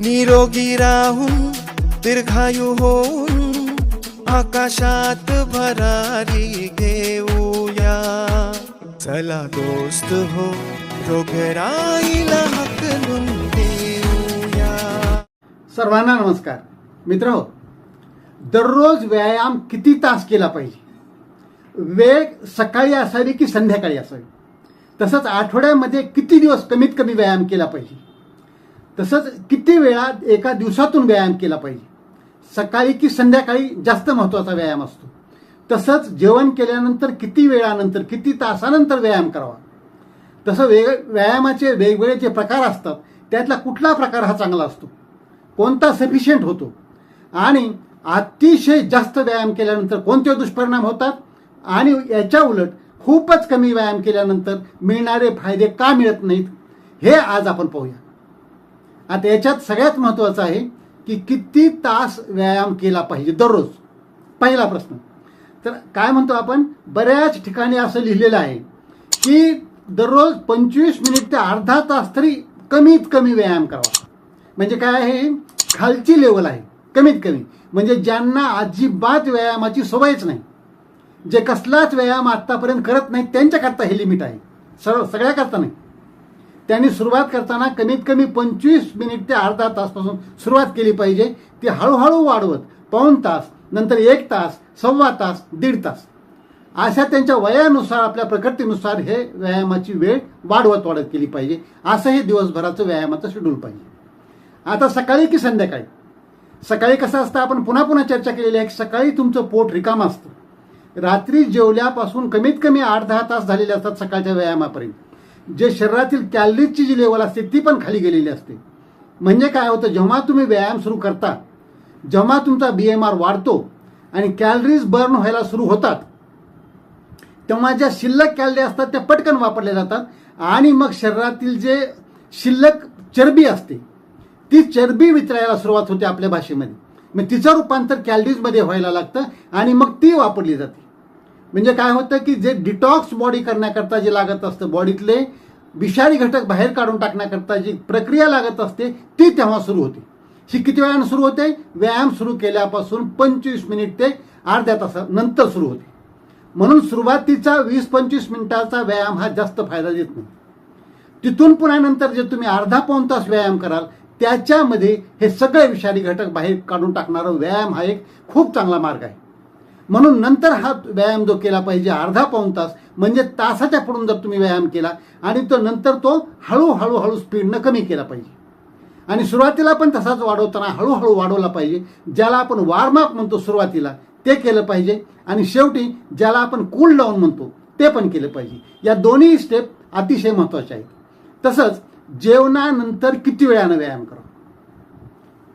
निरोगी राहून दीर्घायू होऊन आकाशात भरारी घेऊया. चला दोस्त हो रोगराईला हकलून देऊया सर्वांना नमस्कार. मित्र हो दररोज व्यायाम किती तास केला पाहिजे? वेळ सकाळी असावी की संध्याकाळी असावी? तसंच आठवड्यामध्ये किती दिवस कमीत कमी व्यायाम केला पाहिजे? तसंच किती वेळा एका दिवसातून व्यायाम केला पाहिजे? सकाळी की संध्याकाळी जास्त महत्त्वाचा व्यायाम असतो. तसंच जेवण केल्यानंतर किती वेळानंतर किती तासानंतर व्यायाम करावा? तसं वेग व्यायामाचे वेगवेगळे जे प्रकार असतात त्यातला कुठला प्रकार हा चांगला असतो? कोणता सफिशियंट होतो? आणि अतिशय जास्त व्यायाम केल्यानंतर कोणते दुष्परिणाम होतात? आणि याच्या उलट खूपच कमी व्यायाम केल्यानंतर मिळणारे फायदे का मिळत नाहीत? हे आज आपण पाहूया. आता याच्यात सगळ्यात महत्त्वाचं आहे की किती तास व्यायाम केला पाहिजे दररोज. पहिला प्रश्न. तर काय म्हणतो आपण? बऱ्याच ठिकाणी असं लिहिलेलं आहे की दररोज पंचवीस मिनिट ते अर्धा तास तरी कमीत कमी व्यायाम करावा. म्हणजे काय आहे? खालची लेवल आहे. कमीत कमी. म्हणजे ज्यांना अजिबात व्यायामाची सवयच नाही. जे कसलाच व्यायाम आत्तापर्यंत करत नाहीत त्यांच्याकरता हे लिमिट आहे. सर्व सगळ्याकरता नाही. त्यांनी सुरुवात करताना कमीत कमी पंचवीस मिनिट ते अर्धा तासपासून सुरुवात केली पाहिजे. ती हळूहळू वाढवत पाऊण तास नंतर एक तास सव्वा तास दीड तास. अशा त्यांच्या वयानुसार आपल्या प्रकृतीनुसार हे व्यायामाची वेळ वाढवत वाढत केली पाहिजे. असं हे दिवसभराचं व्यायामाचं शेड्यूल पाहिजे. आता सकाळी की संध्याकाळी? सकाळी कसं असतं? आपण पुन्हा पुन्हा चर्चा केलेली आहे की सकाळी तुमचं पोट रिकाम असतं. रात्री जेवल्यापासून कमीत कमी आठ दहा तास झालेले असतात सकाळच्या व्यायामापर्यंत. जे शरीरातील कॅलरीजची जी लेवल असते ती पण खाली गेलेली असते. म्हणजे काय होतं जेव्हा तुम्ही व्यायाम सुरू करता जेव्हा तुमचा बी एम आर वाढतो आणि कॅलरीज बर्न व्हायला सुरू होतात तेव्हा ज्या शिल्लक कॅलरी असतात त्या पटकन वापरल्या जातात आणि मग शरीरातील जे शिल्लक चरबी असते ती चरबी वितरायला सुरुवात होते आपल्या भाषेमध्ये. मग तिचं रूपांतर कॅलरीजमध्ये व्हायला लागतं आणि मग ती वापरली जाते. म्हणजे काय होतं की जे डिटॉक्स बॉडी करण्याकरता जे लागत असतं बॉडीतले विषारी घटक बाहेर काढून टाकण्याकरता जी प्रक्रिया लागत असते ती तेव्हा सुरू होते. ही किती वेळानं सुरू होते? व्यायाम सुरू केल्यापासून पंचवीस मिनिट ते अर्ध्या तासानंतर सुरू होते. म्हणून सुरुवातीचा वीस पंचवीस मिनिटाचा व्यायाम हा जास्त फायदा देत नाही. तिथून पुन्हा नंतर जे तुम्ही अर्धा पाऊण तास व्यायाम कराल त्याच्यामध्ये हे सगळे विषारी घटक बाहेर काढून टाकणारा व्यायाम हा एक खूप चांगला मार्ग आहे. म्हणून नंतर हा व्यायाम जो केला पाहिजे अर्धा पाऊण तास म्हणजे तासाच्या पुढून जर तुम्ही व्यायाम केला आणि तो नंतर तो हळूहळू हळू स्पीडनं कमी केला पाहिजे. आणि सुरुवातीला पण तसाच वाढवताना हळूहळू वाढवला पाहिजे. ज्याला आपण वॉर्मअप म्हणतो सुरुवातीला ते केलं पाहिजे. आणि शेवटी ज्याला आपण कूल डाऊन म्हणतो ते पण केलं पाहिजे. या दोन्ही स्टेप अतिशय महत्त्वाच्या आहेत. तसंच जेवणानंतर किती वेळानं व्यायाम करा?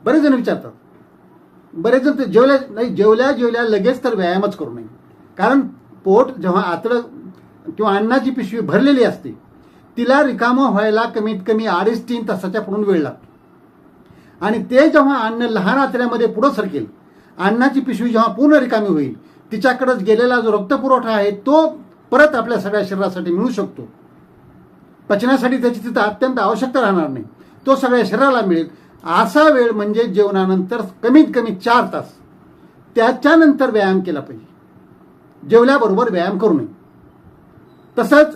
बरेच जण विचारतात बरेच जण ते जेवल्या नाही जेवल्या जेवल्या लगेच तर व्यायामच करू नये. कारण पोट जेव्हा आतडं किंवा अन्नाची पिशवी भरलेली असते तिला रिकामं व्हायला कमीत कमी अडीच तीन तासाच्या पुढून वेळ लागतो. आणि ते जेव्हा अन्न लहान आतड्यामध्ये पुढं सरकेल अन्नाची पिशवी जेव्हा पूर्ण रिकामी होईल तिच्याकडंच गेलेला जो रक्तपुरवठा आहे तो परत आपल्या सगळ्या शरीरासाठी मिळू शकतो. पचनासाठी त्याची तिथं अत्यंत आवश्यकता राहणार नाही. तो सगळ्या शरीराला मिळेल. असा वेळ म्हणजे जेवणानंतर कमीत कमी चार तास. त्याच्यानंतर व्यायाम केला पाहिजे. जेवल्याबरोबर व्यायाम करू नये. तसंच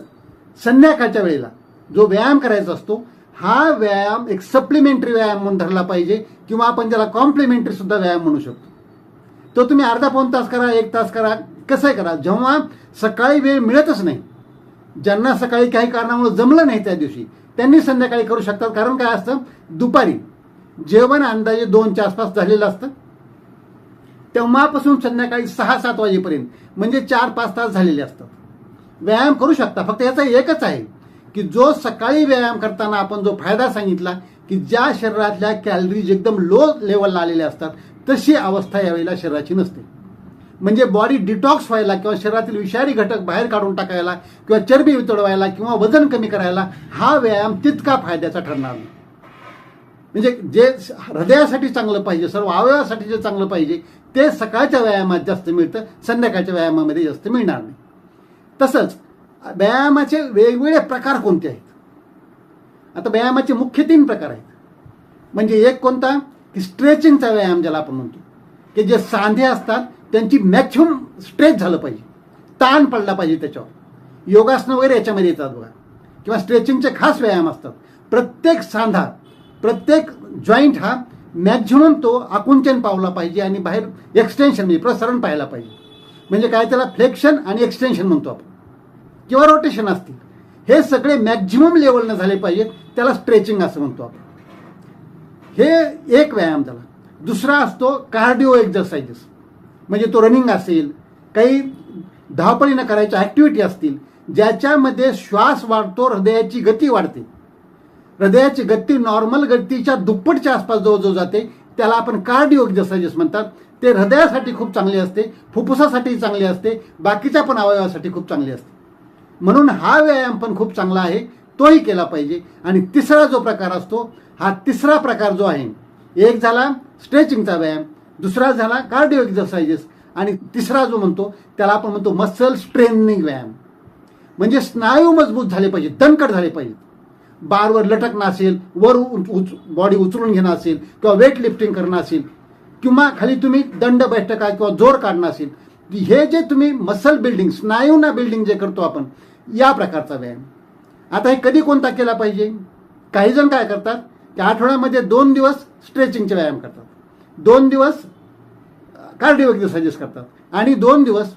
संध्याकाळच्या वेळेला जो व्यायाम करायचा असतो हा व्यायाम एक सप्लिमेंटरी व्यायाम म्हणून धरला पाहिजे किंवा आपण ज्याला कॉम्प्लिमेंटरी सुद्धा व्यायाम म्हणू शकतो. तो तुम्ही अर्धा पाऊण तास करा एक तास करा कसं करा. जेव्हा सकाळी वेळ मिळतच नाही ज्यांना सकाळी काही कारणामुळे जमलं नाही त्या दिवशी त्यांनी संध्याकाळी करू शकतात. कारण काय असतं? दुपारी जेवण अंदाजे दोनच्या आसपास झालेलं असतं. तेव्हापासून संध्याकाळी सहा सात वाजेपर्यंत म्हणजे चार पाच तास झालेले असतात. व्यायाम करू शकता फक्त याचा एकच आहे की जो सकाळी व्यायाम करताना आपण जो फायदा सांगितला की ज्या शरीरातल्या कॅलरीज एकदम लो लेवलला आलेल्या असतात तशी अवस्था यावेळेला शरीराची नसते. म्हणजे बॉडी डिटॉक्स व्हायला किंवा शरीरातील विषारी घटक बाहेर काढून टाकायला किंवा चरबी वितळवायला किंवा वजन कमी करायला हा व्यायाम तितका फायद्याचा ठरणार नाही. म्हणजे जे हृदयासाठी चांगलं पाहिजे सर्व अवयवासाठी जे चांगलं पाहिजे ते सकाळच्या व्यायामात जास्त मिळतं संध्याकाळच्या व्यायामामध्ये जास्त मिळणार नाही. तसंच व्यायामाचे वेगवेगळे प्रकार कोणते आहेत? आता व्यायामाचे मुख्य तीन प्रकार आहेत. म्हणजे एक कोणता? की स्ट्रेचिंगचा व्यायाम ज्याला आपण म्हणतो. की जे सांधे असतात त्यांची मॅक्झिमम स्ट्रेच झालं पाहिजे. ताण पडला पाहिजे त्याच्यावर. योगासनं वगैरे याच्यामध्ये येतात बघा. किंवा स्ट्रेचिंगचे खास व्यायाम असतात. प्रत्येक सांधा प्रत्येक जॉईंट हा मॅक्झिमम तो आकुंचन पावला पाहिजे आणि बाहेर एक्सटेन्शन म्हणजे प्रसारण पाहायला पाहिजे. म्हणजे काय त्याला फ्लेक्शन आणि एक्सटेन्शन म्हणतो आपण. किंवा रोटेशन असतील. हे सगळे मॅक्झिमम लेवलनं झाले पाहिजेत. त्याला स्ट्रेचिंग असं म्हणतो आपण. हे एक व्यायाम झाला. दुसरा असतो कार्डिओ एक्झरसाइजेस म्हणजे तो रनिंग असेल काही धावपळीनं करायच्या ॲक्टिव्हिटी असतील ज्याच्यामध्ये श्वास वाढतो हृदयाची गती वाढते. हृदयाची गती नॉर्मल गतीच्या दुप्पटच्या आसपास जवळजवळ जाते. त्याला आपण कार्डिओ एक्झरसाइजेस म्हणतात. ते हृदयासाठी खूप चांगले असते फुफ्फुसासाठी चांगले असते बाकीच्या पण अवयवासाठी खूप चांगले असते. म्हणून हा व्यायाम पण खूप चांगला आहे तोही केला पाहिजे. आणि तिसरा जो प्रकार असतो हा तिसरा प्रकार जो आहे एक झाला स्ट्रेचिंगचा व्यायाम दुसरा झाला कार्डिओ एक्झरसाइजेस आणि तिसरा जो म्हणतो त्याला आपण म्हणतो मसल स्ट्रेनिंग व्यायाम. म्हणजे स्नायू मजबूत झाले पाहिजे दणकट झाले पाहिजे. बारवर लटकणं असेल वर उच बॉडी उचलून घेणं असेल किंवा वेट लिफ्टिंग करणं असेल किंवा खाली तुम्ही दंड बैठका किंवा जोर काढणं असेल हे जे तुम्ही मसल बिल्डिंग स्नायूना बिल्डिंग जे करतो आपण या प्रकारचा व्यायाम. आता हे कधी कोणता केला पाहिजे? काही जण काय करतात की आठवड्यामध्ये दोन दिवस स्ट्रेचिंगचे व्यायाम करतात. दोन दिवस कार्डिओ एक्सरसाइजेस करतात. आणि दोन दिवस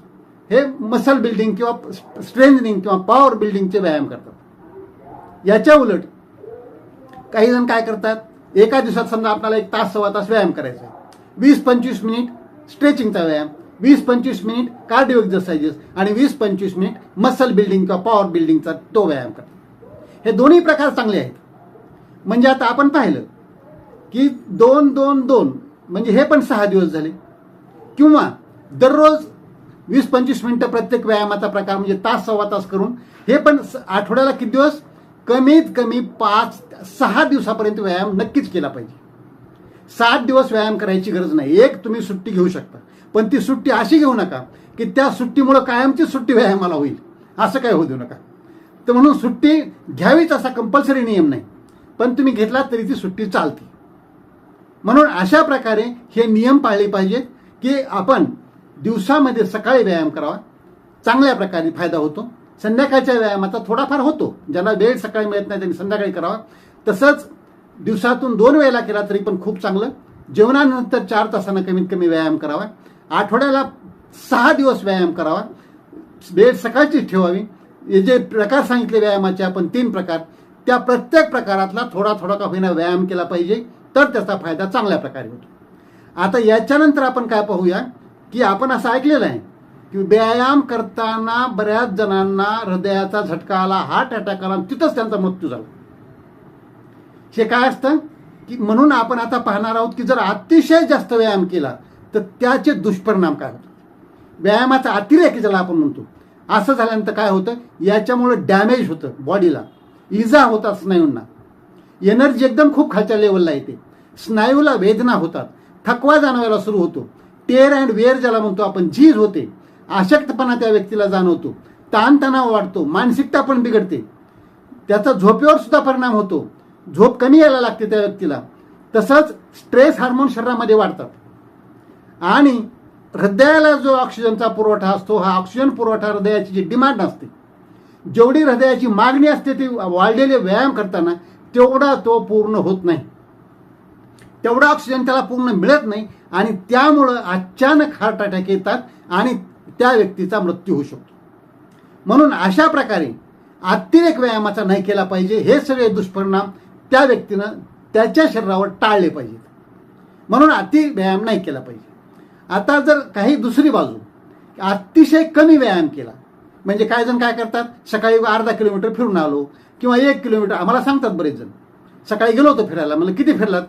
हे मसल बिल्डिंग किंवा स्ट्रेंथनिंग किंवा पॉवर बिल्डिंगचे व्यायाम करतात. याच्या उलट काही जण काय करतात? एका दिवसात समजा आपल्याला एक तास सव्वा तास व्यायाम करायचा आहे. वीस पंचवीस मिनिट स्ट्रेचिंगचा व्यायाम वीस पंचवीस मिनिट कार्डिओ एक्झरसाइजेस आणि वीस पंचवीस मिनिट मसल बिल्डिंग किंवा पॉवर बिल्डिंगचा तो व्यायाम करतात. हे दोन्ही प्रकार चांगले आहेत. म्हणजे आता आपण पाहिलं की दोन दोन दोन म्हणजे हे पण सहा दिवस झाले. किंवा दररोज वीस पंचवीस मिनिटं प्रत्येक व्यायामाचा प्रकार म्हणजे तास सव्वा तास करून हे पण स- आठवड्याला किती दिवस? कमीत कमी पाच सहा दिवसापर्यंत व्यायाम नक्कीच केला पाहिजे. सात दिवस व्यायाम करायची गरज नाही. एक तुम्ही सुट्टी घेऊ शकता. पण ती सुट्टी अशी घेऊ नका की त्या सुट्टीमुळं कायमची सुट्टी व्यायामाला होईल. असं काय होऊ देऊ नका. तर म्हणून सुट्टी घ्यावीच असा कंपल्सरी नियम नाही. पण तुम्ही घेतला तरी ती सुट्टी चालते. म्हणून अशा प्रकारे हे नियम पाळले पाहिजेत की आपण दिवसामध्ये सकाळी व्यायाम करावा. चांगल्या प्रकारे फायदा होतो. संध्याकाळच्या व्यायामाचा थोडाफार होतो. ज्यांना वेळ सकाळी मिळत नाही त्यांनी संध्याकाळी करावा. तसंच दिवसातून दोन वेळेला केला तरी पण खूप चांगलं. जेवणानंतर चार तासानं कमीत कमी व्यायाम करावा. आठवड्याला सहा दिवस व्यायाम करावा. वेळ सकाळचीच ठेवावी. हे जे प्रकार सांगितले व्यायामाचे आपण तीन प्रकार. त्या प्रत्येक प्रकारातला थोडा थोडा का होईना व्यायाम केला पाहिजे तर त्याचा फायदा चांगल्या प्रकारे होतो. आता याच्यानंतर आपण काय पाहूया की आपण असं ऐकलेलं आहे की व्यायाम करताना बऱ्याच जणांना हृदयाचा झटका आला हार्ट अटॅक आला तिथंच त्यांचा मृत्यू झाला. हे काय असतं? की म्हणून आपण आता पाहणार आहोत की जर अतिशय जास्त व्यायाम केला तर त्याचे दुष्परिणाम काय होतात? व्यायामाचा अतिरेक ज्याला आपण म्हणतो असं झाल्यानंतर काय होतं? याच्यामुळं डॅमेज होतं बॉडीला. इजा होतात स्नायूंना. एनर्जी एकदम खूप खालच्या लेवलला येते. स्नायूला वेदना होतात. थकवा जाणवायला सुरू होतो. टेअर अँड वेअर ज्याला म्हणतो आपण झीज होते. अशक्तपणा त्या व्यक्तीला जाणवतो. ताणतणाव वाढतो. मानसिकता पण बिघडते. त्याचा झोपेवर सुद्धा परिणाम होतो. झोप कमी यायला लागते त्या व्यक्तीला. तसंच स्ट्रेस हार्मोन शरीरामध्ये वाढतात. आणि हृदयाला जो ऑक्सिजनचा पुरवठा असतो हा ऑक्सिजन पुरवठा हृदयाची जी डिमांड असते. जेवढी हृदयाची मागणी असते ती वाढलेले व्यायाम करताना तेवढा तो पूर्ण होत नाही. तेवढा ऑक्सिजन त्याला पूर्ण मिळत नाही. आणि त्यामुळं अचानक हार्ट अटॅक येतात आणि त्या व्यक्तीचा मृत्यू होऊ शकतो. म्हणून अशा प्रकारे अतिरेक व्यायामाचा नाही केला पाहिजे हे सगळे दुष्परिणाम त्या व्यक्तीनं त्याच्या शरीरावर टाळले पाहिजेत. म्हणून अति व्यायाम नाही केला पाहिजे. आता जर काही दुसरी बाजू अतिशय कमी व्यायाम केला म्हणजे काय जण काय करतात सकाळी अर्धा किलोमीटर फिरून आलो किंवा एक किलोमीटर आम्हाला सांगतात बरेच जण सकाळी गेलो होतो फिरायला मला किती फिरलात?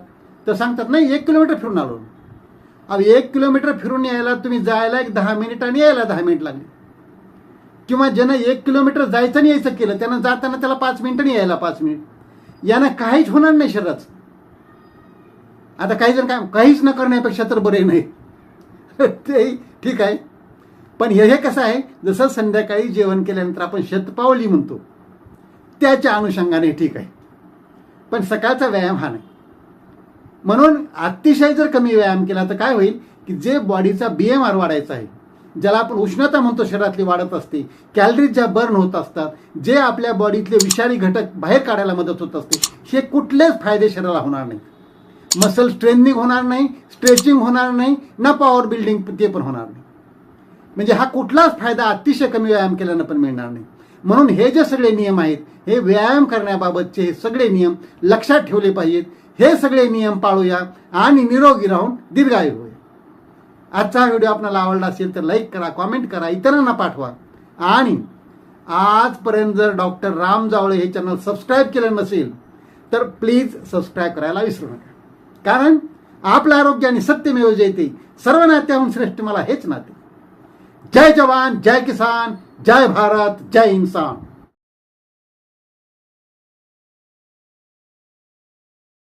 तर सांगतात नाही एक किलोमीटर फिरून आलो. अहो एक किलोमीटर फिरून यायला तुम्ही जायला एक दहा मिनिट आणि यायला दहा मिनिट लागली. किंवा ज्यानं एक किलोमीटर जायचं आणि यायचं केलं त्यानं जाताना त्याला पाच मिनिटं यायला पाच मिनिट. यानं काहीच होणार नाही शरीराचं आता काही जण काय काहीच न करण्यापेक्षा तर बरे नाही. ते ठीक आहे. पण हे हे कसं आहे जसं संध्याकाळी जेवण केल्यानंतर आपण शतपावली म्हणतो त्याच्या अनुषंगाने ठीक आहे. पण सकाळचा व्यायाम हा नाही. म्हणून अतिशय जर कमी व्यायाम केला तर काय होईल की जे बॉडीचा बी एम आर वाढायचा आहे ज्याला आपण उष्णता म्हणतो शरीरातली वाढत असते कॅलरीज ज्या बर्न होत असतात जे आपल्या बॉडीतले विषारी घटक बाहेर काढायला मदत होत असते हे कुठलेच फायदे शरीराला होणार नाही. मसल स्ट्रेंथनिंग होणार नाही स्ट्रेचिंग होणार नाही ना पॉवर बिल्डिंग ते पण होणार नाही. म्हणजे हा कुठलाच फायदा अतिशय कमी व्यायाम केल्यानं पण मिळणार नाही. म्हणून हे जे सगळे नियम आहेत हे व्यायाम करण्याबाबतचे हे सगळे नियम लक्षात ठेवले पाहिजेत. हे सगळे नियम पाळूया आणि निरोगी राहून दीर्घायू होय. आजचा व्हिडिओ आपल्याला आवडला असेल तर लाईक करा कॉमेंट करा इतरांना पाठवा. आणि आजपर्यंत जर डॉक्टर राम जावळे हे चॅनल सबस्क्राईब केलं नसेल तर प्लीज सबस्क्राईब करायला विसरू नका. कारण आपलं आरोग्य आणि सत्यमेव जयते सर्व नात्याहून श्रेष्ठ मला हेच नाते. जय जवान जय किसान जय भारत जय इन्सान